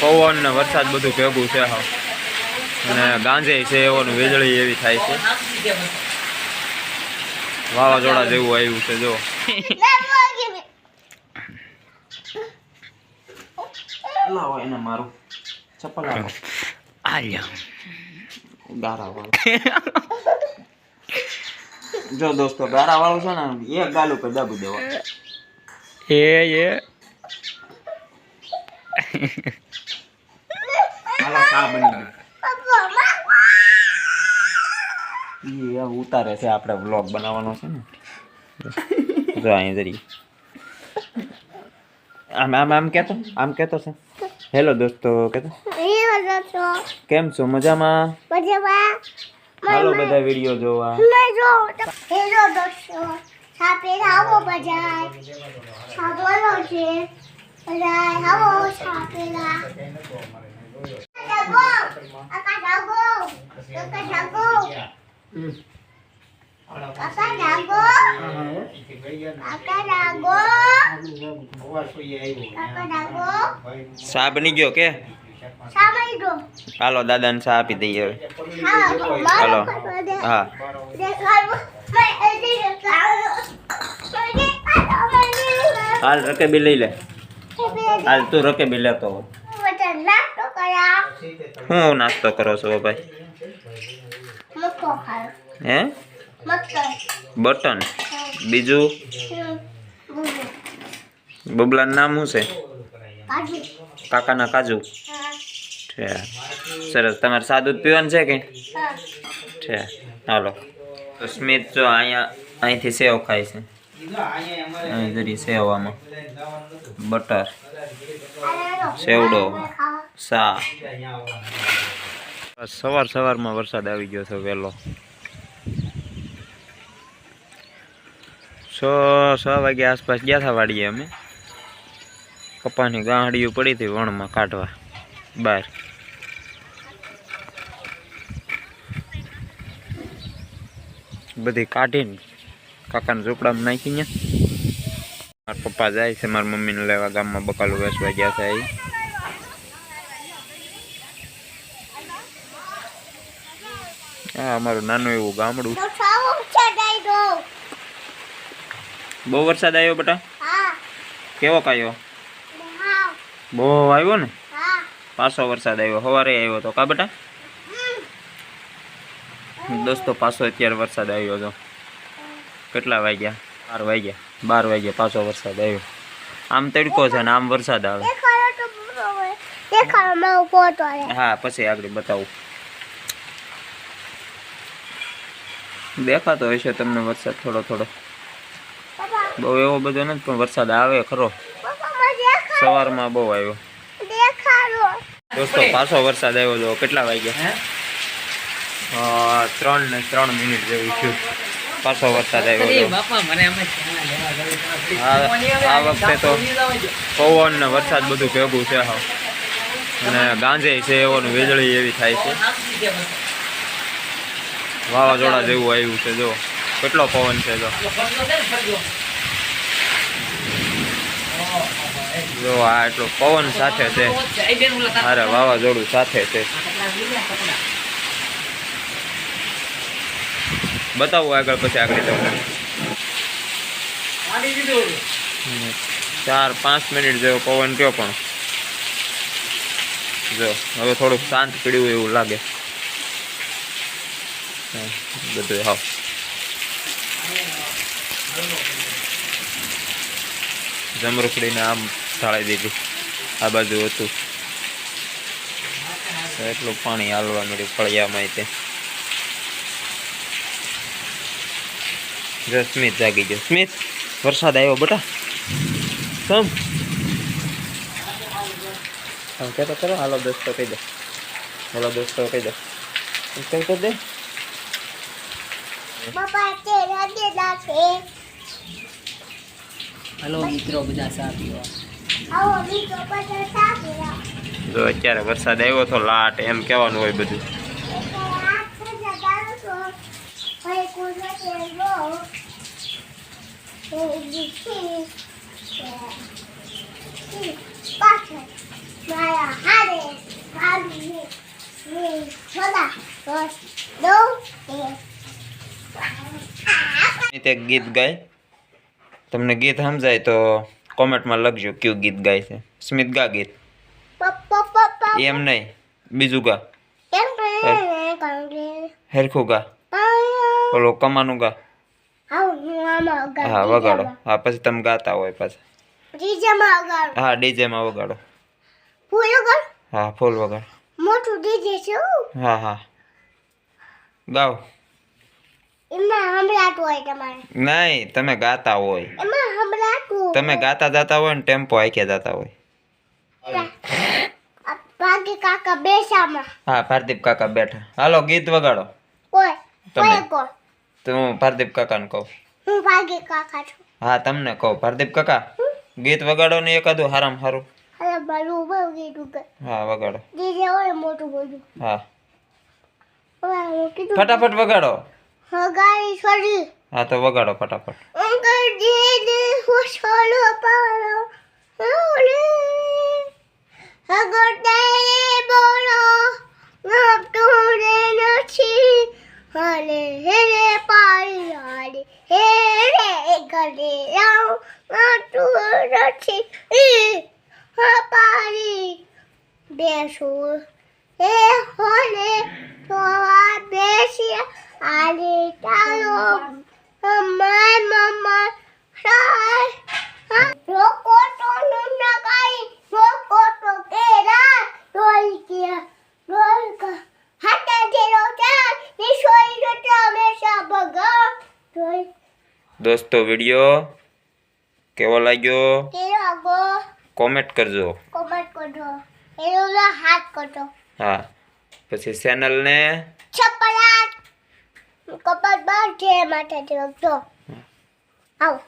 પવન ને વરસાદ બધું ભેગું છે હા. અને ગાંજે છે એવાનું વીજળી એવી થાય છે. વાવાઝોડા જેવું આવ્યું છે જો. લાવો એને મારું. ચપ્પલ લાવો. આલ્યા. ગારા વાળું જો દોસ્તો ગારા વાળું છે ને એક ગાલ ઉપર દાબી દેવા. એ એ. હાલો બની ગઈ ઉતારે છે આપણે વ્લોગ બનાવવાનો છે ને. જો અહીં જરી આમ આમ આમ કહેતો આમ કહેતો છે. હેલો દોસ્તો કહેતો કેમ છો? મજામાં? હાલો બધા વીડિયો જોવા. ચા બની ગયો કે? હાલો, દાદાને સા આપી દઈએ હાલો. હા. હાલ, રકેબી લઈ લે. હાલ, તું રકેબી લેતો હો નાસ્તો કરો છો ભાઈ? હે? બટન. બીજું? બબલાનું નામ શું છે? કાકાના કાજુ? છે સરસ. તમારે સાદું પીવાનું છે કે? છે હાલો. તો સ્મિત જો અહીંયા અહીંથી સેવ ખાય છે. અહીં જરી સેવ બટર. સેવડો. સા. સવાર સવારમાં વરસાદ આવી ગયો છે વહેલો. છ છ વાગ્યા આસપાસ ગયા હતા વાડીએ અમે. કપાની ગાંહડીઓ પડી હતી વણમાં કાઢવા, બહાર. બધી કાઢીને કાકાના ઝૂંપડામાં નાખી ને. મારા પપ્પા જાય છે, મારા મમ્મીને લેવા ગામમાં બકાલું વેચવા ગયા હતા એ. આ અમારું નાનું એવું ગામડું. બહુ વરસાદ આવ્યો બેટા? કેવો કાયો? બહુ આવ્યો ને? પાછો વરસાદ આવ્યો સવારે આવ્યો તો. કા બેટા? દોસ્તો પાછો અત્યારે વરસાદ આવ્યો તો. કેટલા વાગ્યા? બાર વાગ્યા. બાર વાગ્યા પાછો વરસાદ આવ્યો આમ તડકો છે ને આમ વરસાદ આવે. હા પછી આગળ બતાવું. દેખાતો હશે તમને વરસાદ થોડો થોડો. બહુ એવો બધો નથી પણ વરસાદ આવે ખરો. સવારમાં બહુ આવ્યો. દોસ્તો પાછો વરસાદ આવ્યો જો કેટલા વાગ્યા? ત્રણ ને ત્રણ મિનિટ જેવું થયું. પાછો વરસાદ આવ્યો આ વખતે તો પવન ને વરસાદ બધું ભેગું છે હા અને ગાંજે છે એવો વીજળી એવી થાય છે. વાવાઝોડા જેવું આવ્યું છે, જો. કેટલો પવન છે, જો. જો, આ એટલો પવન સાથે છે. અરે વાવાઝોડું સાથે છે. બતાવું આગળ પછી આગળ તમને ચાર, પાંચ મિનિટ જેવો પવન કયો પણ. જો, હવે થોડુંક શાંત પીડ્યું એવું લાગે. હા, બધું હાવ જમરૂખડીને આમ ઢાળી દીધી આ બાજુ હતું તો એટલું પાણી હાલવા મળ્યું ફળિયામાં તે જો સ્મિત જાગી ગયો સ્મિત વરસાદ આવ્યો બેટા કમ હા કહેતો કરો હાલો દોસ્તો કહી દો હાલો દોસ્તો કહી દો કઈ કરી દે હલો મિત્રો બધા પીવા જો અત્યારે વરસાદ આવ્યો તો લાટ એમ કહેવાનું હોય બધું. મારા હારે તે ગીત ગાય. તમને ગીત સમજાય તો કોમેન્ટમાં લખજો કયું ગીત ગાય છે. સ્મિત ગા ગીત. એમ નહીં. બીજું ગા. હેરખું ગા. ઓલો કમાનું ગા. હા વગાડો. હા પછી તમે ગાતા હોય પાછા. હા ડીજેમાં વગાડો. હા ફૂલ વગાડો. મોટું ડીજે છે હા હા. ગાઓ એમાં હમણાં હોય તમારે નહીં તમે ગાતા હોય. તમે ગાતા જતા હોય ને ટેમ્પો આંકે જતા હોય. કાકા બેસામાં. હા પાર્થિવ કાકા બેઠા. હાલો ગીત વગાડો. કોઈ તમે. કોઈ કોઈ તો હું પાર્થિવ કાકાને કહું. હું બાકી કાકા છું. હા તમને કહો. પાર્થિવ કાકા ગીત વગાડો ને એકાદું હારામ હારું. હા વગાડો. હોય મોટું હા. ફટાફટ વગાડો. હા તો વગાડો ફટાફટ અંકલ દીદી હું છોડો પાડો ઓલે અગર તેરે બોલો ગમતું રે નથી હલે હેરે પાડી હાડે હેરે ગલે રાવ ગમતું નથી ઈ હા પાડી બેસું એ હોલે તોવા બેસી આલે ચાલો. અમાર મમ્મા સાય રોકો તો નુના કાઈ રોકો તો કેરા રોલ કે રોલ કા હાટા જેરો ચા નિશોઈ રટા હંમેશા ભગા. રોલ દોસ્તો વિડિયો કેવો લાગ્યો? કોમેન્ટ કરજો. કોમેન્ટ કરજો. એનો હાથ કરજો. હા. પછી ચેનલને છપરાટ કપાટ બાર છે માટે જો. આવો.